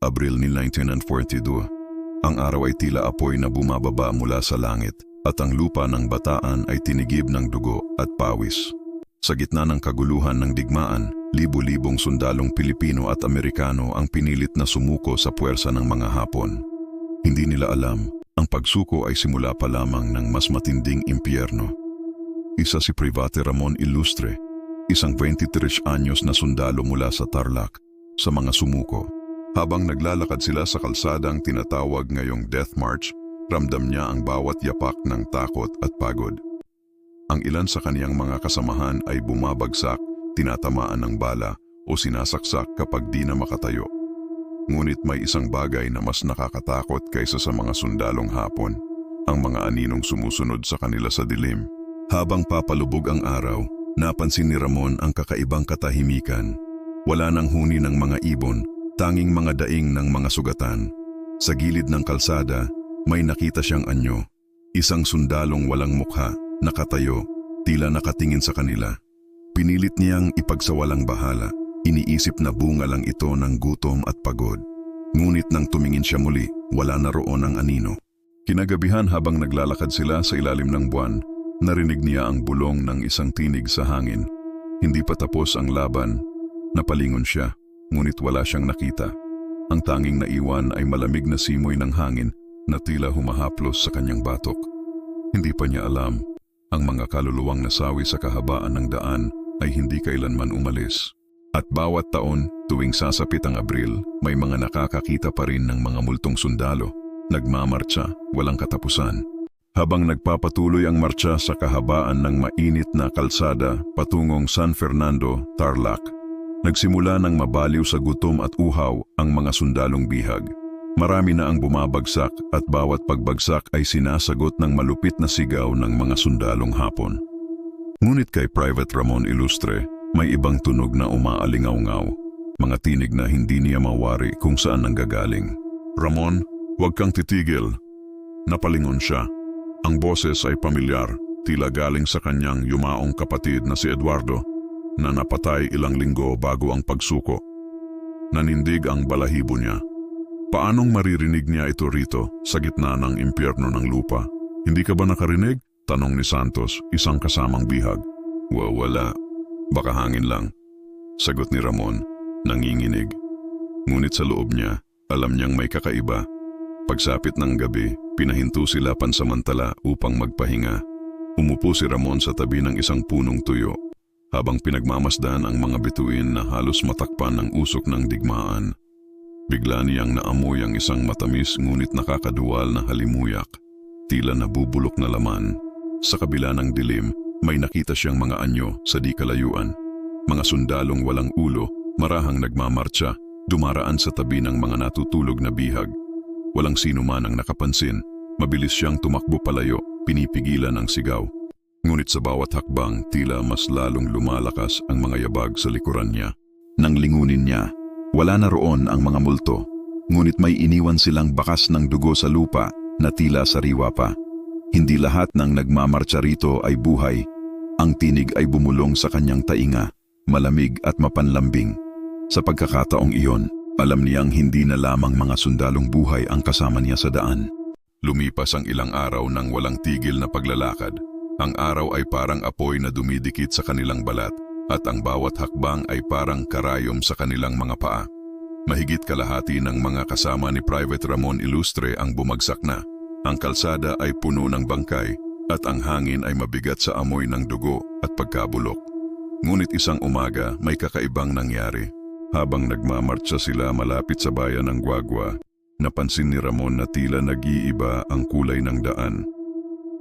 Abril ni 1942. Ang araw ay tila apoy na bumababa mula sa langit at ang lupa ng bataan ay tinigib ng dugo at pawis. Sa gitna ng kaguluhan ng digmaan, libu-libong sundalong Pilipino at Amerikano ang pinilit na sumuko sa puwersa ng mga Hapon. Hindi nila alam, ang pagsuko ay simula pa lamang ng mas matinding impyerno. Isa si Private Ramon Ilustre, isang 23 anyos na sundalo mula sa Tarlac, sa mga sumuko. Habang naglalakad sila sa kalsadang tinatawag ngayong Death March, ramdam niya ang bawat yapak ng takot at pagod. Ang ilan sa kaniyang mga kasamahan ay bumabagsak, tinatamaan ng bala o sinasaksak kapag di na makatayo. Ngunit may isang bagay na mas nakakatakot kaysa sa mga sundalong hapon, ang mga aninong sumusunod sa kanila sa dilim. Habang papalubog ang araw, napansin ni Ramon ang kakaibang katahimikan. Wala nang huni ng mga ibon, tanging mga daing ng mga sugatan. Sa gilid ng kalsada, may nakita siyang anyo. Isang sundalong walang mukha, nakatayo, tila nakatingin sa kanila. Pinilit niyang ipagsawalang bahala. Iniisip na bunga lang ito ng gutom at pagod. Ngunit nang tumingin siya muli, wala na roon ang anino. Kinagabihan habang naglalakad sila sa ilalim ng buwan, narinig niya ang bulong ng isang tinig sa hangin. Hindi pa tapos ang laban, napalingon siya, ngunit wala siyang nakita. Ang tanging naiwan ay malamig na simoy ng hangin na tila humahaplos sa kanyang batok. Hindi pa niya alam, ang mga kaluluwang nasawi sa kahabaan ng daan ay hindi kailanman umalis. At bawat taon, tuwing sasapit ang Abril, may mga nakakakita pa rin ng mga multong sundalo, nagmamartsa, walang katapusan. Habang nagpapatuloy ang marcha sa kahabaan ng mainit na kalsada patungong San Fernando, Tarlac, nagsimula ng mabaliw sa gutom at uhaw ang mga sundalong bihag. Marami na ang bumabagsak at bawat pagbagsak ay sinasagot ng malupit na sigaw ng mga sundalong hapon. Ngunit kay Private Ramon Ilustre, may ibang tunog na umaalingaw-ngaw, mga tinig na hindi niya mawari kung saan nanggagaling. Ramon, huwag kang titigil. Napalingon siya. Ang boses ay pamilyar, tila galing sa kanyang yumaong kapatid na si Eduardo, na napatay ilang linggo bago ang pagsuko. Nanindig ang balahibo niya. Paanong maririnig niya ito rito sa gitna ng impyerno ng lupa? Hindi ka ba nakarinig? Tanong ni Santos, isang kasamang bihag. Wawala. Baka hangin lang. Sagot ni Ramon, nanginginig. Ngunit sa loob niya, alam niyang may kakaiba. Pagsapit ng gabi, pinahinto sila pansamantala upang magpahinga. Umupo si Ramon sa tabi ng isang punong tuyo habang pinagmamasdan ang mga bituin na halos matakpan ng usok ng digmaan. Bigla niyang naamoy ang isang matamis ngunit nakakaduwal na halimuyak, tila nabubulok na laman. Sa kabila ng dilim, may nakita siyang mga anyo sa di kalayuan. Mga sundalong walang ulo, marahang nagmamarcha, dumaraan sa tabi ng mga natutulog na bihag. Walang sino man ang nakapansin, mabilis siyang tumakbo palayo, pinipigilan ang sigaw. Ngunit sa bawat hakbang, tila mas lalong lumalakas ang mga yabag sa likuran niya. Nang lingunin niya, wala na roon ang mga multo, ngunit may iniwan silang bakas ng dugo sa lupa na tila sariwa pa. Hindi lahat ng nagmamarcha rito ay buhay. Ang tinig ay bumulong sa kanyang tainga, malamig at mapanlambing. Sa pagkakataong iyon, alam niyang hindi na lamang mga sundalong buhay ang kasama niya sa daan. Lumipas ang ilang araw ng walang tigil na paglalakad. Ang araw ay parang apoy na dumidikit sa kanilang balat at ang bawat hakbang ay parang karayom sa kanilang mga paa. Mahigit kalahati ng mga kasama ni Private Ramon Ilustre ang bumagsak na. Ang kalsada ay puno ng bangkay at ang hangin ay mabigat sa amoy ng dugo at pagkabulok. Ngunit isang umaga may kakaibang nangyari. Habang nagmamartsa sila malapit sa bayan ng Guagua, napansin ni Ramon na tila nag-iiba ang kulay ng daan.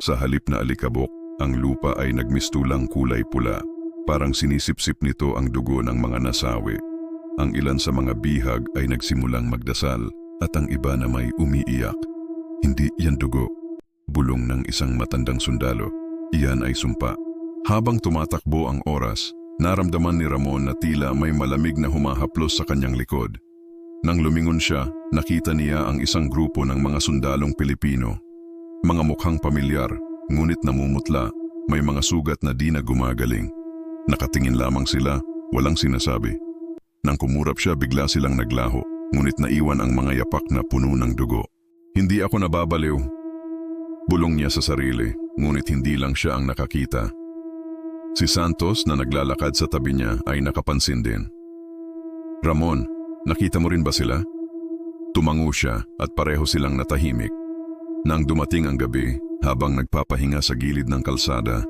Sa halip na alikabok, ang lupa ay nagmistulang kulay pula. Parang sinisipsip nito ang dugo ng mga nasawi. Ang ilan sa mga bihag ay nagsimulang magdasal at ang iba na may umiiyak. Hindi yan dugo. Bulong ng isang matandang sundalo. Iyan ay sumpa. Habang tumatakbo ang oras, naramdaman ni Ramon na tila may malamig na humahaplos sa kanyang likod. Nang lumingon siya, nakita niya ang isang grupo ng mga sundalong Pilipino. Mga mukhang pamilyar, ngunit namumutla, may mga sugat na di na gumagaling. Nakatingin lamang sila, walang sinasabi. Nang kumurap siya, bigla silang naglaho. ngunit naiwan ang mga yapak na puno ng dugo. Hindi ako nababaliw. Bulong niya sa sarili, ngunit hindi lang siya ang nakakita. Si Santos na naglalakad sa tabi niya ay nakapansin din. Ramon, nakita mo rin ba sila? Tumango siya at pareho silang natahimik. Nang dumating ang gabi, habang nagpapahinga sa gilid ng kalsada,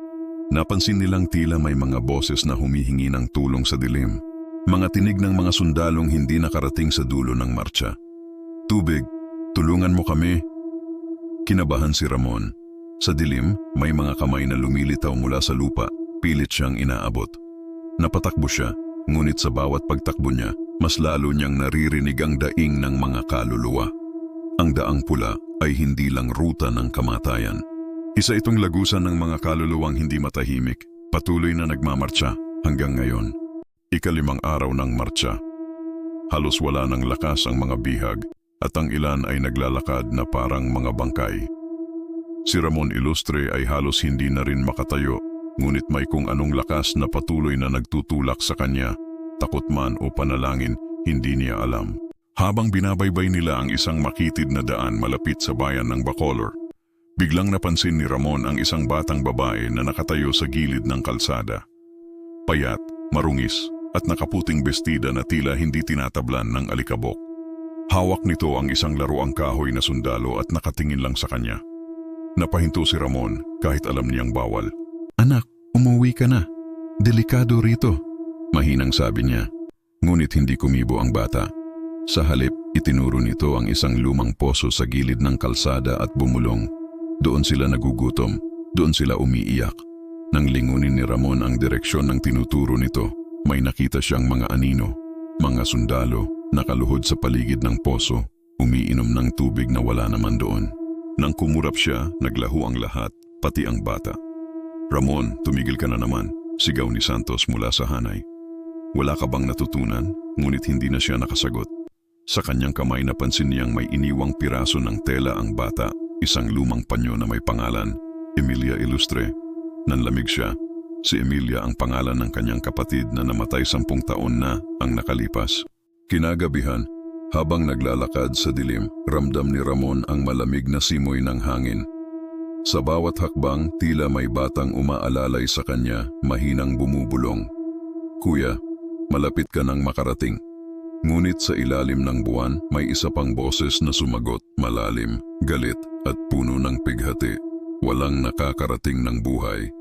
napansin nilang tila may mga boses na humihingi ng tulong sa dilim. Mga tinig ng mga sundalong hindi nakarating sa dulo ng marcha. Tubig, tulungan mo kami. Kinabahan si Ramon. Sa dilim, may mga kamay na lumilitaw mula sa lupa, pilit siyang inaabot. Napatakbo siya, ngunit sa bawat pagtakbo niya, mas lalo niyang naririnig ang daing ng mga kaluluwa. Ang daang pula ay hindi lang ruta ng kamatayan. Isa itong lagusan ng mga kaluluwang hindi matahimik, patuloy na nagmamarcha hanggang ngayon. Ikalimang araw ng marcha. Halos wala ng lakas ang mga bihag at ang ilan ay naglalakad na parang mga bangkay. Si Ramon Ilustre ay halos hindi na rin makatayo, ngunit may kung anong lakas na patuloy na nagtutulak sa kanya, takot man o panalangin, hindi niya alam. Habang binabaybay nila ang isang makitid na daan malapit sa bayan ng Bacolor, biglang napansin ni Ramon ang isang batang babae na nakatayo sa gilid ng kalsada. Payat, marungis, at nakaputing bestida na tila hindi tinatablan ng alikabok. Hawak nito ang isang laruang kahoy na sundalo at nakatingin lang sa kanya. Napahinto si Ramon kahit alam niyang bawal. Anak, umuwi ka na. Delikado rito. Mahinang sabi niya. Ngunit hindi kumibo ang bata. Sa halip, itinuro nito ang isang lumang poso sa gilid ng kalsada at bumulong. Doon sila nagugutom, doon sila umiiyak. Nang lingunin ni Ramon ang direksyon ng tinuturo nito, may nakita siyang mga anino, mga sundalo, nakaluhod sa paligid ng poso, umiinom ng tubig na wala naman doon. Nang kumurap siya, naglaho ang lahat, pati ang bata. Ramon, tumigil ka na naman, sigaw ni Santos mula sa hanay. Wala ka bang natutunan? Ngunit hindi na siya nakasagot. Sa kanyang kamay napansin niyang may iniwang piraso ng tela ang bata, isang lumang panyo na may pangalan, Emilia Ilustre. Nanlamig siya. Si Emilia ang pangalan ng kanyang kapatid na namatay sampung taon na ang nakalipas. Kinagabihan, habang naglalakad sa dilim, ramdam ni Ramon ang malamig na simoy ng hangin. Sa bawat hakbang, tila may batang umaalalay sa kanya, mahinang bumubulong. Kuya, malapit ka nang makarating. Ngunit sa ilalim ng buwan, may isa pang boses na sumagot, malalim, galit at puno ng pighati. Walang nakakarating ng buhay.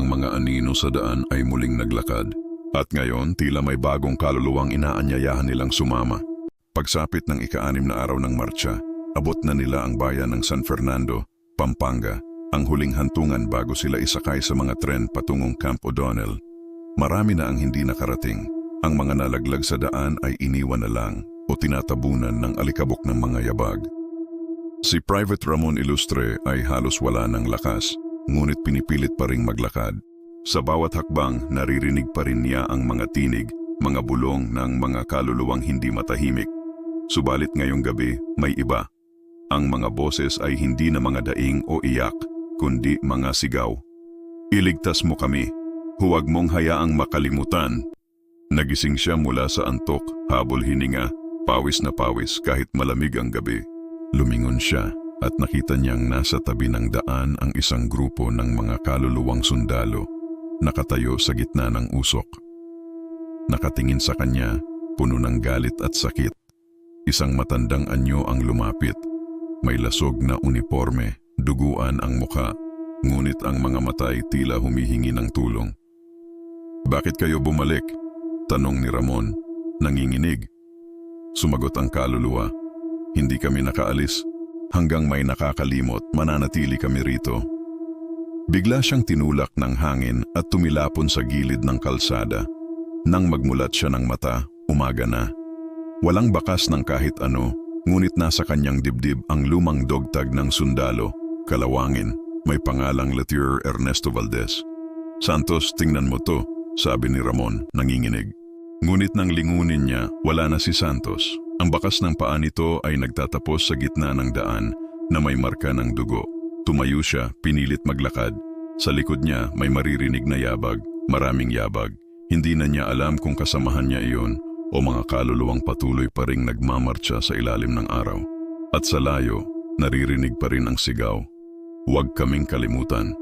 Ang mga anino sa daan ay muling naglakad. At ngayon, tila may bagong kaluluwang inaanyayahan nilang sumama. Pagsapit ng ika-anim na araw ng marcha, abot na nila ang bayan ng San Fernando, Pampanga, ang huling hantungan bago sila isakay sa mga tren patungong Camp O'Donnell. Marami na ang hindi nakarating. Ang mga nalaglag sa daan ay iniwan na lang o tinatabunan ng alikabok ng mga yabag. Si Private Ramon Ilustre ay halos wala ng lakas, ngunit pinipilit pa ring maglakad. Sa bawat hakbang, naririnig pa rin niya ang mga tinig, mga bulong ng mga kaluluwang hindi matahimik. Subalit ngayong gabi, may iba. Ang mga boses ay hindi na mga daing o iyak, kundi mga sigaw. Iligtas mo kami. Huwag mong hayaang makalimutan Nagising siya mula sa antok, habol hininga, pawis na pawis kahit malamig ang gabi. Lumingon siya at nakita niyang nasa tabi ng daan ang isang grupo ng mga kaluluwang sundalo, nakatayo sa gitna ng usok. Nakatingin sa kanya, puno ng galit at sakit. Isang matandang anyo ang lumapit. May lasog na uniforme, duguan ang muka, ngunit ang mga matay tila humihingi ng tulong. Bakit kayo bumalik? Tanong ni Ramon, nanginginig. Sumagot ang kaluluwa, hindi kami nakaalis. Hanggang may nakakalimot, mananatili kami rito. Bigla siyang tinulak ng hangin at tumilapon sa gilid ng kalsada. Nang magmulat siya ng mata, umaga na. Walang bakas ng kahit ano, ngunit nasa kanyang dibdib ang lumang dogtag ng sundalo, kalawangin, may pangalang Latier Ernesto Valdez. Santos, tingnan mo to, sabi ni Ramon, nanginginig. Ngunit nang lingunin niya, wala na si Santos. Ang bakas ng paa nito ay nagtatapos sa gitna ng daan na may marka ng dugo. Tumayo siya, pinilit maglakad. Sa likod niya may maririnig na yabag, maraming yabag. Hindi na niya alam kung kasamahan niya iyon o mga kaluluwang patuloy pa ring nagmamarcha sa ilalim ng araw. At sa layo, naririnig pa rin ang sigaw. Huwag kaming kalimutan.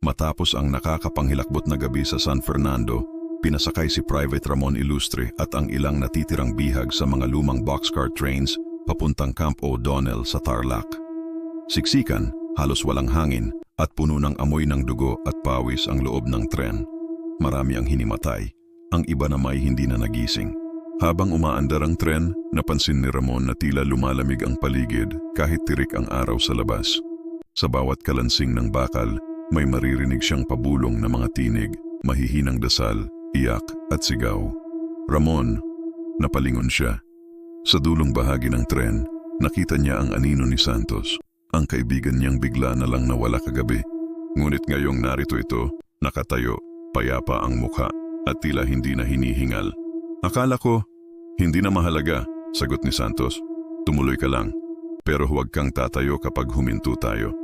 Matapos ang nakakapanghilakbot na gabi sa San Fernando, pinasakay si Private Ramon Ilustre at ang ilang natitirang bihag sa mga lumang boxcar trains papuntang Camp O'Donnell sa Tarlac. Siksikan, halos walang hangin at puno ng amoy ng dugo at pawis ang loob ng tren. Marami ang hinimatay, ang iba na may hindi na nagising. Habang umaandar ang tren, napansin ni Ramon na tila lumalamig ang paligid kahit tirik ang araw sa labas. Sa bawat kalansing ng bakal, may maririnig siyang pabulong na mga tinig, mahihinang dasal, iyak at sigaw. Ramon, napalingon siya. Sa dulong bahagi ng tren, nakita niya ang anino ni Santos, ang kaibigan niyang bigla na lang nawala kagabi. Ngunit ngayong narito ito, nakatayo, payapa ang mukha at tila hindi na hinihingal. Akala ko, hindi na mahalaga, sagot ni Santos. Tumuloy ka lang, pero huwag kang tatayo kapag huminto tayo.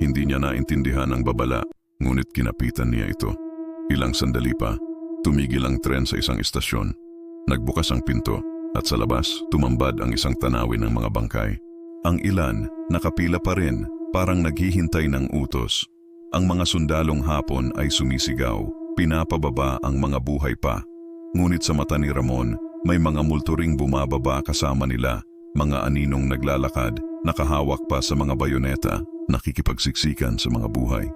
Hindi niya naintindihan ang babala, ngunit kinapitan niya ito. Ilang sandali pa, tumigil ang tren sa isang istasyon. Nagbukas ang pinto at sa labas tumambad ang isang tanawin ng mga bangkay. Ang ilan nakapila pa rin parang naghihintay ng utos. Ang mga sundalong hapon ay sumisigaw, pinapababa ang mga buhay pa. Ngunit sa mata ni Ramon, may mga multuring bumababa kasama nila, mga aninong naglalakad, nakahawak pa sa mga bayoneta, nakikipagsiksikan sa mga buhay.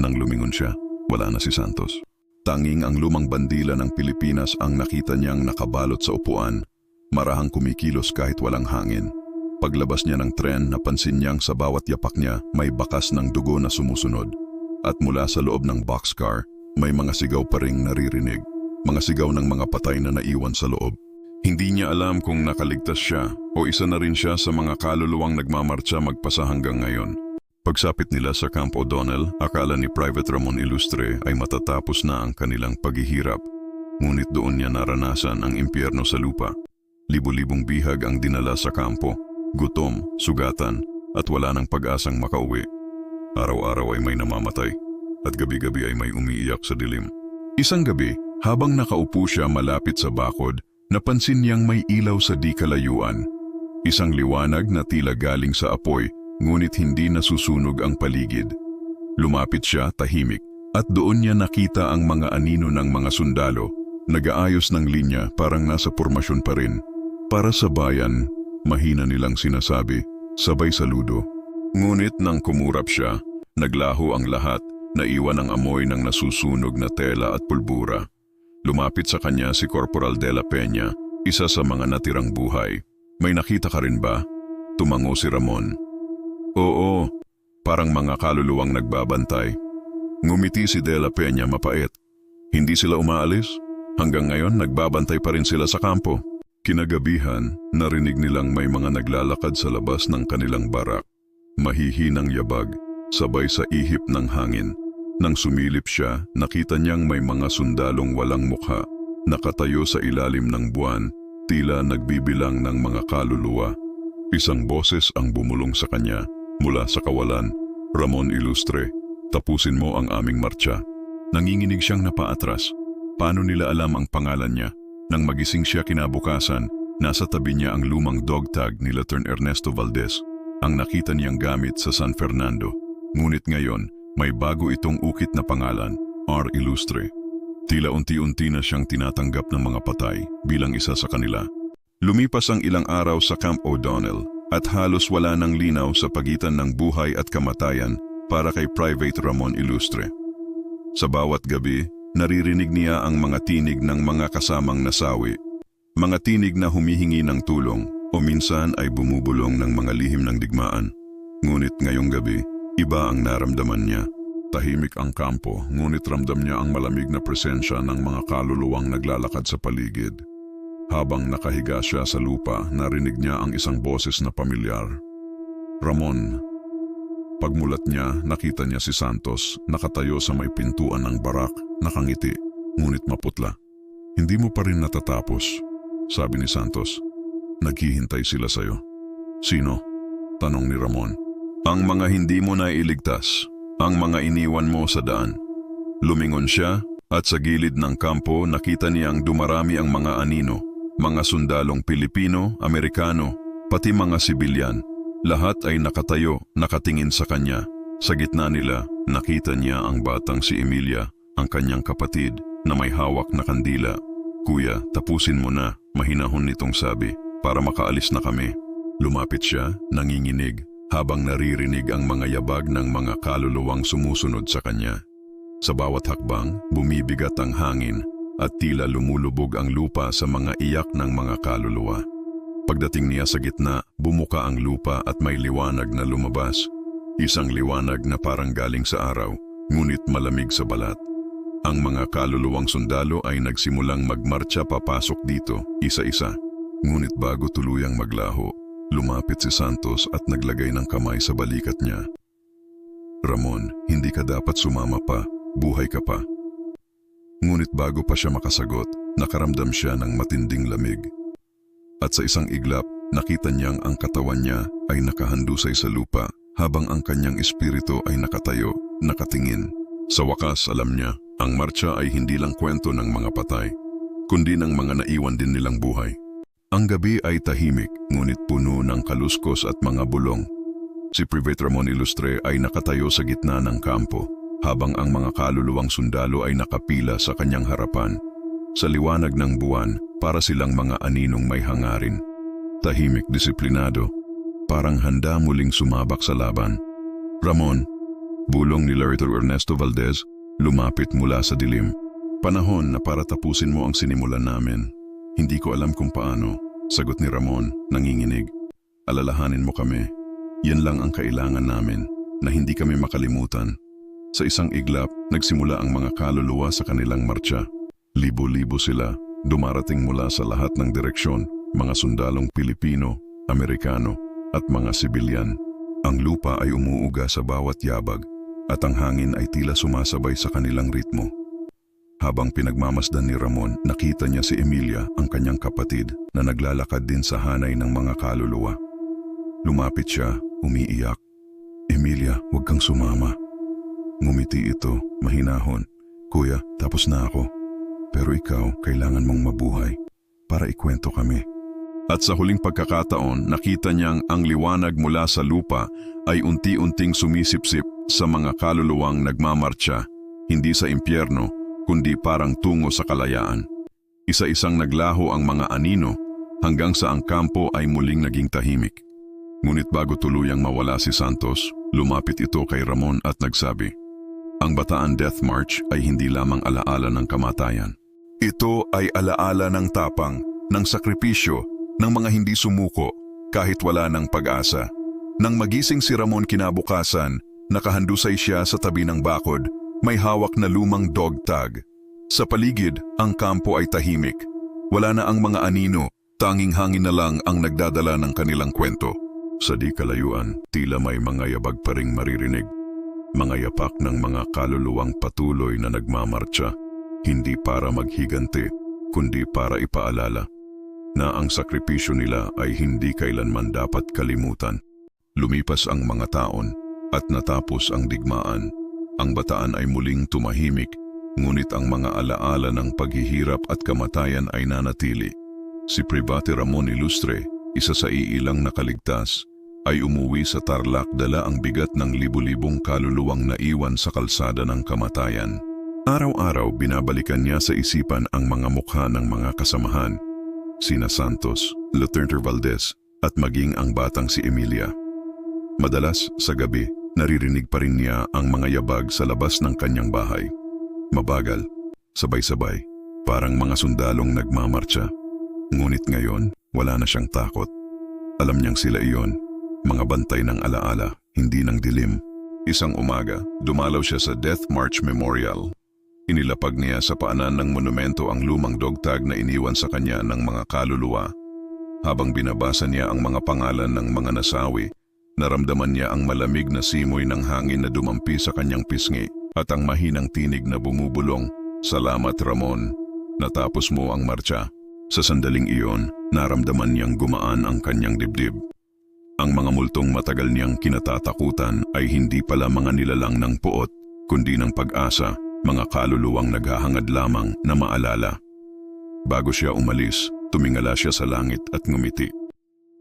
Nang lumingon siya, wala na si Santos. Tanging ang lumang bandila ng Pilipinas ang nakita niyang nakabalot sa upuan, marahang kumikilos kahit walang hangin. Paglabas niya ng tren, napansin niyang sa bawat yapak niya may bakas ng dugo na sumusunod. At mula sa loob ng boxcar, may mga sigaw pa ring naririnig. Mga sigaw ng mga patay na naiwan sa loob. Hindi niya alam kung nakaligtas siya o isa na rin siya sa mga kaluluwang nagmamarcha magpasa hanggang ngayon. Pagsapit nila sa Camp O'Donnell, akala ni Private Ramon Ilustre ay matatapos na ang kanilang paghihirap. Ngunit doon niya naranasan ang impyerno sa lupa. Libo-libong bihag ang dinala sa kampo, gutom, sugatan, at wala ng pag-asang makauwi. Araw-araw ay may namamatay, at gabi-gabi ay may umiiyak sa dilim. Isang gabi, habang nakaupo siya malapit sa bakod, napansin niyang may ilaw sa di kalayuan. Isang liwanag na tila galing sa apoy, ngunit hindi nasusunog ang paligid. Lumapit siya tahimik, at doon niya nakita ang mga anino ng mga sundalo, nagaayos ng linya parang nasa pormasyon pa rin. Para sa bayan, mahina nilang sinasabi, sabay saludo. Ngunit nang kumurap siya, naglaho ang lahat, naiwan ang amoy ng nasusunog na tela at pulbura. Lumapit sa kanya si Corporal De La Peña, isa sa mga natirang buhay. May nakita ka rin ba? Tumango si Ramon. Oo, parang mga kaluluwang nagbabantay. Ngumiti si De La Peña mapait. Hindi sila umaalis? Hanggang ngayon nagbabantay pa rin sila sa kampo. Kinagabihan, narinig nilang may mga naglalakad sa labas ng kanilang barak. Mahihinang yabag, sabay sa ihip ng hangin. Nang sumilip siya, nakita niyang may mga sundalong walang mukha, nakatayo sa ilalim ng buwan, tila nagbibilang ng mga kaluluwa. Isang boses ang bumulong sa kanya, mula sa kawalan, Ramon Ilustre, tapusin mo ang aming marcha. Nanginginig siyang napaatras. Paano nila alam ang pangalan niya? Nang magising siya kinabukasan, nasa tabi niya ang lumang dog tag ni Latern Ernesto Valdez, ang nakita niyang gamit sa San Fernando. Ngunit ngayon, may bago itong ukit na pangalan, R. Illustre. Tila unti-unti na siyang tinatanggap ng mga patay bilang isa sa kanila. Lumipas ang ilang araw sa Camp O'Donnell at halos wala ng linaw sa pagitan ng buhay at kamatayan para kay Private Ramon Illustre. Sa bawat gabi, naririnig niya ang mga tinig ng mga kasamang nasawi, mga tinig na humihingi ng tulong o minsan ay bumubulong ng mga lihim ng digmaan. Ngunit ngayong gabi, Iba ang naramdaman niya. Tahimik ang kampo, ngunit ramdam niya ang malamig na presensya ng mga kaluluwang naglalakad sa paligid. Habang nakahiga siya sa lupa, narinig niya ang isang boses na pamilyar. Ramon. Pagmulat niya, nakita niya si Santos nakatayo sa may pintuan ng barak, nakangiti, ngunit maputla. Hindi mo pa rin natatapos, sabi ni Santos. Naghihintay sila sa'yo. Sino? Tanong ni Ramon. Ang mga hindi mo na iligtas, ang mga iniwan mo sa daan. Lumingon siya at sa gilid ng kampo nakita niyang dumarami ang mga anino, Mga sundalong Pilipino, Amerikano, pati mga sibilyan, lahat ay nakatayo, nakatingin sa kanya. Sa gitna nila, nakita niya ang batang si Emilia, ang kanyang kapatid, na may hawak na kandila. Kuya, tapusin mo na, mahinahon nitong sabi, para makaalis na kami. Lumapit siya, nanginginig, habang naririnig ang mga yabag ng mga kaluluwang sumusunod sa kanya. Sa bawat hakbang, bumibigat ang hangin at tila lumulubog ang lupa sa mga iyak ng mga kaluluwa. Pagdating niya sa gitna, bumuka ang lupa at may liwanag na lumabas. Isang liwanag na parang galing sa araw, ngunit malamig sa balat. Ang mga kaluluwang sundalo ay nagsimulang magmarcha papasok dito, isa-isa. Ngunit bago tuluyang maglaho, lumapit si Santos at naglagay ng kamay sa balikat niya. Ramon, hindi ka dapat sumama pa, buhay ka pa. Ngunit bago pa siya makasagot, nakaramdam siya ng matinding lamig. At sa isang iglap, nakita niyang ang katawan niya ay nakahandusay sa lupa habang ang kanyang espiritu ay nakatayo, nakatingin. Sa wakas, alam niya, ang marcha ay hindi lang kwento ng mga patay, kundi ng mga naiwan din nilang buhay. Ang gabi ay tahimik, ngunit puno ng kaluskos at mga bulong. Si Private Ramon Ilustre ay nakatayo sa gitna ng kampo, habang ang mga kaluluwang sundalo ay nakapila sa kanyang harapan. Sa liwanag ng buwan, para silang mga aninong may hangarin. Tahimik disiplinado, parang handa muling sumabak sa laban. Ramon, bulong ni Larito Ernesto Valdez, lumapit mula sa dilim. Panahon na para tapusin mo ang sinimulan namin. Hindi ko alam kung paano, sagot ni Ramon, nanginginig. Alalahanin mo kami. Yan lang ang kailangan namin, na hindi kami makalimutan. Sa isang iglap, nagsimula ang mga kaluluwa sa kanilang marcha. Libo-libo sila, dumarating mula sa lahat ng direksyon, mga sundalong Pilipino, Amerikano, at mga sibilyan. Ang lupa ay umuuga sa bawat yabag, at ang hangin ay tila sumasabay sa kanilang ritmo. Habang pinagmamasdan ni Ramon, nakita niya si Emilia, ang kanyang kapatid, na naglalakad din sa hanay ng mga kaluluwa. Lumapit siya, umiiyak. Emilia, huwag kang sumama. Ngumiti ito, mahinahon. Kuya, tapos na ako. Pero ikaw, kailangan mong mabuhay para ikwento kami. At sa huling pagkakataon, nakita niyang ang liwanag mula sa lupa ay unti-unting sumisipsip sa mga kaluluwang nagmamarcha, hindi sa impyerno, kundi parang tungo sa kalayaan. Isa-isang naglaho ang mga anino hanggang sa ang kampo ay muling naging tahimik. Ngunit bago tuluyang mawala si Santos, lumapit ito kay Ramon at nagsabi, Ang Bataan Death March ay hindi lamang alaala ng kamatayan. Ito ay alaala ng tapang, ng sakripisyo, ng mga hindi sumuko, kahit wala ng pag-asa. Nang magising si Ramon kinabukasan, nakahandusay siya sa tabi ng bakod, may hawak na lumang dog tag. Sa paligid, ang kampo ay tahimik. Wala na ang mga anino, tanging hangin na lang ang nagdadala ng kanilang kwento. Sa di kalayuan, tila may mga yabag pa ring maririnig. Mga yapak ng mga kaluluwang patuloy na nagmamarcha, hindi para maghiganti, kundi para ipaalala na ang sakripisyo nila ay hindi kailanman dapat kalimutan. Lumipas ang mga taon at natapos ang digmaan. Ang bataan ay muling tumahimik, ngunit ang mga alaala ng paghihirap at kamatayan ay nanatili. Si Private Ramon Ilustre, isa sa iilang nakaligtas, ay umuwi sa Tarlac dala ang bigat ng libu-libong kaluluwang naiwan sa kalsada ng kamatayan. Araw-araw binabalikan niya sa isipan ang mga mukha ng mga kasamahan, sina Santos, Luterte Valdez at maging ang batang si Emilia. Madalas sa gabi, naririnig pa rin niya ang mga yabag sa labas ng kanyang bahay. Mabagal, sabay-sabay, parang mga sundalong nagmamarcha. Ngunit ngayon, wala na siyang takot. Alam niyang sila iyon, mga bantay ng alaala, hindi ng dilim. Isang umaga, dumalaw siya sa Death March Memorial Inilapag niya sa paanan ng monumento ang lumang dogtag na iniwan sa kanya ng mga kaluluwa. Habang binabasa niya ang mga pangalan ng mga nasawi, naramdaman niya ang malamig na simoy ng hangin na dumampi sa kanyang pisngi at ang mahinang tinig na bumubulong, Salamat Ramon, natapos mo ang marcha. Sa sandaling iyon, naramdaman niyang gumaan ang kanyang dibdib. Ang mga multong matagal niyang kinatatakutan ay hindi pala mga nilalang ng puot, kundi ng pag-asa mga kaluluwang naghahangad lamang na maalala. Bago siya umalis, Tumingala siya sa langit at ngumiti.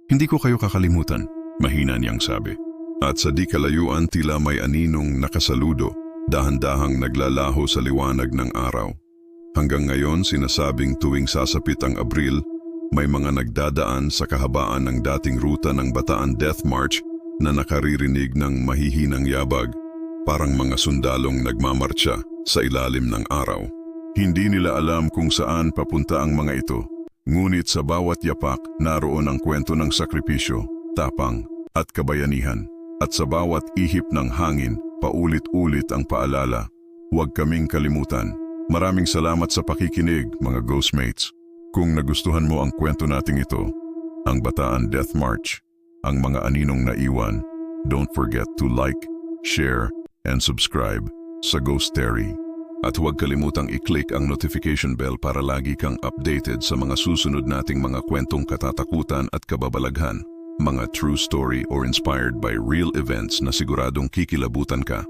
Hindi ko kayo kakalimutan, mahina niyang sabi. At sa di kalayuan tila may aninong nakasaludo, dahan-dahang naglalaho sa liwanag ng araw. Hanggang ngayon sinasabing tuwing sasapit ang Abril, may mga nagdadaan sa kahabaan ng dating ruta ng Bataan Death March na nakaririnig ng mahihinang yabag, parang mga sundalong nagmamarcha sa ilalim ng araw. Hindi nila alam kung saan papunta ang mga ito, ngunit sa bawat yapak naroon ang kwento ng sakripisyo, tapang at kabayanihan. At sa bawat ihip ng hangin, paulit-ulit ang paalala, huwag kaming kalimutan. Maraming salamat sa pakikinig, mga Ghostmates. Kung nagustuhan mo ang kwento nating ito, ang Bataan Death March, ang mga aninong naiwan, don't forget to like, share, and subscribe sa Ghost Terry. At huwag kalimutang i-click ang notification bell para lagi kang updated sa mga susunod nating mga kwentong katatakutan at kababalaghan, mga true story or inspired by real events na siguradong kikilabutan ka.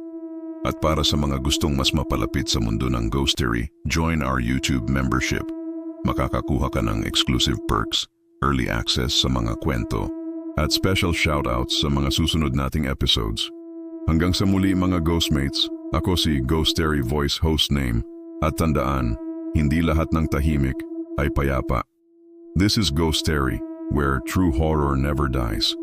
At para sa mga gustong mas mapalapit sa mundo ng Ghostery, join our YouTube membership. Makakakuha ka ng exclusive perks, early access sa mga kwento, at special shoutouts sa mga susunod nating episodes. Hanggang sa muli mga Ghostmates, ako si Ghostery Voice Host Name at tandaan, hindi lahat ng tahimik ay payapa. This is Ghostery, where true horror never dies.